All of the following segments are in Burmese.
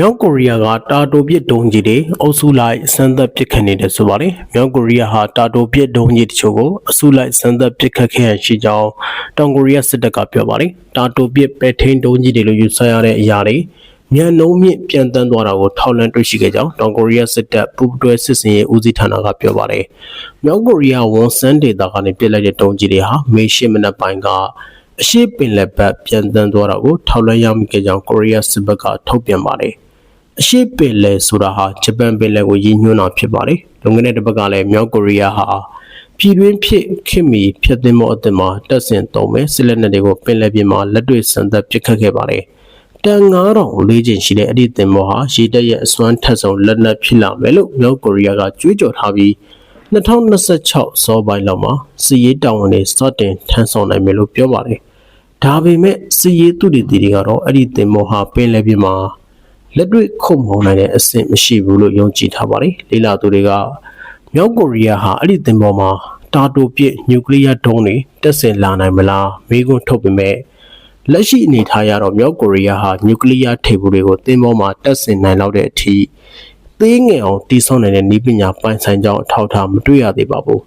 မြောက်ကိုရီးယားကတာတိုပစ်ဒုံးကြီးတွေအုပ်စုလိုက်စမ်းသပ်ပစ်ခတ်နေတယ်ဆိုပါတယ်။မြောက်ကိုရီးယားဟာတာတိုပစ်ဒုံးကြီးတချို့ကိုအစုလိုက်စမ်းသပ်ပစ်ခတ်ခဲ့ရရှိကြောင်းတောင်ကိုရီးယားစစ်တပ်ကပြောပါတယ်။တာတိုပစ်ပဲထိန်ဒုံးကြီးတွေလို့ယူဆရတဲ့အရာတွေမြန်နှုံးမြင့်ပြန်တန်းသွားတာကိုထောက်လှမ်းတွေ့ရှိခဲ့ကြောင်းတောင်ကိုရီးယားစစ်တပ်ပူးတွဲစစ်စင်ရေးဦးစီးဌာနကပြောပါတယ်။မြောက်ကိုရီးယားဝန်ဆန်ဒေတာကနေပြစ်လိုက်တဲ့ဒုံးကြီးတွေဟာမေရှိမနက်ပိုင်းကအရှိပင်လက်ဘက်ပြန်တန်းသွားတာကိုထောက်လှမ်းရမိခဲ့ကြောင်းကိုရီးယားစစ်ဘက်ကထုတ်ပြန်ပါတယ်။ အရှိပင်လယ်ဆိုတာဟာဂျပန်ပင်လယ်ကိုရည်ညွှန်းတာဖြစ်ပါတယ်။လွန်ခဲ့တဲ့တစ်ပတ်ကလည်းမြောက်ကိုရီးယားဟာပြည်တွင်းဖြစ်ခင်မီဖြစ်သိမ်းမှုအသစ်မှာတက်ဆင်သုံးမဲ့စစ်လက်နက်တွေကိုပင်လယ်ပြင်မှာလက်တွေ့စံသက်ပစ်ခတ်ခဲ့ပါတယ်။တန်9000လေးချိန်ရှိတဲ့အဲ့ဒီသင်္ဘောဟာရေတပ်ရဲ့အစွမ်းထက်ဆုံးလက်နက်ဖြစ်လာမယ်လို့မြောက်ကိုရီးယားကကြွေးကြော်ထားပြီး2026စောပိုင်းလောက်မှာစီရေးတောင်ဝန်တွေစတင်ထမ်းဆောင်နိုင်မယ်လို့ပြောပါတယ်။ဒါပေမဲ့စီရေးသူတွေတွေကတော့အဲ့ဒီသင်္ဘောဟာပင်လယ်ပြင်မှာ လက်တွေ့ခုတ်မောင်းနိုင်တဲ့အဆင့်မရှိဘူးလို့ယုံကြည်ထားပါတယ်။လေလာသူတွေကမြောက်ကိုရီးယားဟာအဲ့ဒီသင်္ဘောမှာတာတိုပစ်နျူကလ িয়ার ဒုံးတွေတက်ဆင်လာနိုင်မလားမေးခွန်းထုတ်ပေမဲ့လက်ရှိအနေထားရတော့မြောက်ကိုရီးယားဟာနျူကလ িয়ার ထိပ်ဘူးတွေကိုသင်္ဘောမှာတက်ဆင်နိုင်လောက်တဲ့အထိသေးငယ်အောင်တည်ဆောက်နိုင်တဲ့နည်းပညာပိုင်ဆိုင်ကြောင်းအထောက်အထားမတွေ့ရသေးပါဘူး။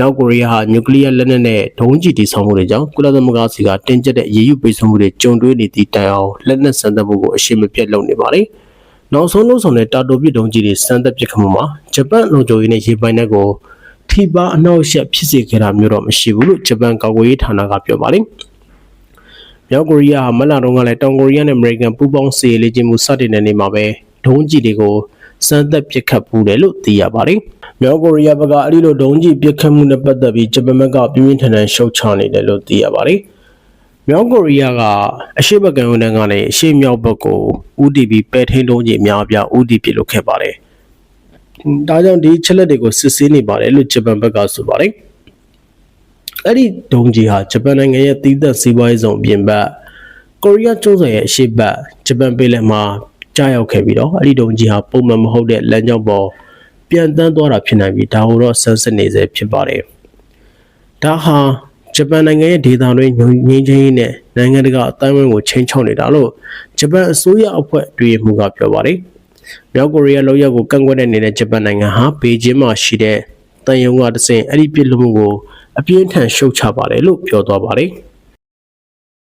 မြောက်ကိုရီးယားဟာနျူကလ িয়ার လက်နက်နဲ့ဒုံးကျည်တည်ဆောက်မှုတွေကြောင့်ကုလသမဂ္ဂစီကတင်ကျက်တဲ့အရေးယူပိတ်ဆို့မှုတွေကြုံတွေ့နေသည့်တိုင်အောင်လက်နက်စံသတ်မှုကိုအရှိမပြတ်လုပ်နေပါတယ်။နောက်ဆုံးလုံးဆောင်တဲ့တာတိုပစ်ဒုံးကျည်တွေစမ်းသပ်ပစ်ခတ်မှုမှာဂျပန်လုံခြုံရေးနဲ့ရေပိုင်နယ်ကိုထိပါအနောက်ရှက်ဖြစ်စေခဲ့တာမျိုးတော့မရှိဘူးလို့ဂျပန်ကာကွယ်ရေးဌာနကပြောပါတယ်။မြောက်ကိုရီးယားဟာမတ်လတုန်းကလည်းတောင်ကိုရီးယားနဲ့အမေရိကန်ပူးပေါင်းစစ်ရေးလေ့ကျင့်မှုစတင်တဲ့နေ့မှာပဲဒုံးကျည်တွေကို စမ်းသပ်ပစ်ခတ်ပူးတယ်လို့သိရပါတယ်။မြောက်ကိုရီးယားဘက်ကအဲ့ဒီလိုဒုံးကျည်ပစ်ခတ်မှုနဲ့ပတ်သက်ပြီးဂျပန်ဘက်ကပြင်းပြင်းထန်ထန်ရှုတ်ချနေတယ်လို့သိရပါတယ်။မြောက်ကိုရီးယားကအရှေ့ဘက်ကဝန်ထမ်းကနေအရှေ့မြောက်ဘက်ကို UDP ပဲထိန်လုံးကြီးအများအပြား UDP လုပ်ခဲ့ပါတယ်။ဒါကြောင့်ဒီချက်လက်တွေကိုစစ်ဆေးနေပါတယ်လို့ဂျပန်ဘက်ကဆိုပါတယ်။အဲ့ဒီဒုံးကြီးဟာဂျပန်နိုင်ငံရဲ့တီးသက်စီးပွားရေးဆောင်ပြင်ဘက်ကိုရီးယားကျွန်းဆွယ်ရဲ့အရှေ့ဘက်ဂျပန်ပြည်လယ်မှာ ကြားရောက်ခဲ့ပြီးတော့အဲ့ဒီဒုံးကြီးဟာပုံမှန်မဟုတ်တဲ့လမ်းကြောင်းပေါ်ပြန်တန်းသွားတာဖြစ်နိုင်ပြီးဒါကိုတော့ဆန်းစစ်နေစေဖြစ်ပါတယ်။ဒါဟာဂျပန်နိုင်ငံရဲ့ဒေသတွင်းငြိမ်းချမ်းရေးနဲ့နိုင်ငံတကာအတိုင်းအဝန်းကိုချိန်ချောက်နေတာလို့ဂျပန်အစိုးရအဖွဲ့အတွေ့အမှုကပြောပါတယ်။မြောက်ကိုရီးယားလောက်ရက်ကိုကန့်ကွက်တဲ့နေတဲ့ဂျပန်နိုင်ငံဟာဘေကျင်းမှာရှိတဲ့တန်ယုံကတဆင့်အဲ့ဒီပြည်လူမှုကိုအပြင်းထန်ရှုတ်ချပါတယ်လို့ပြောသွားပါတယ်။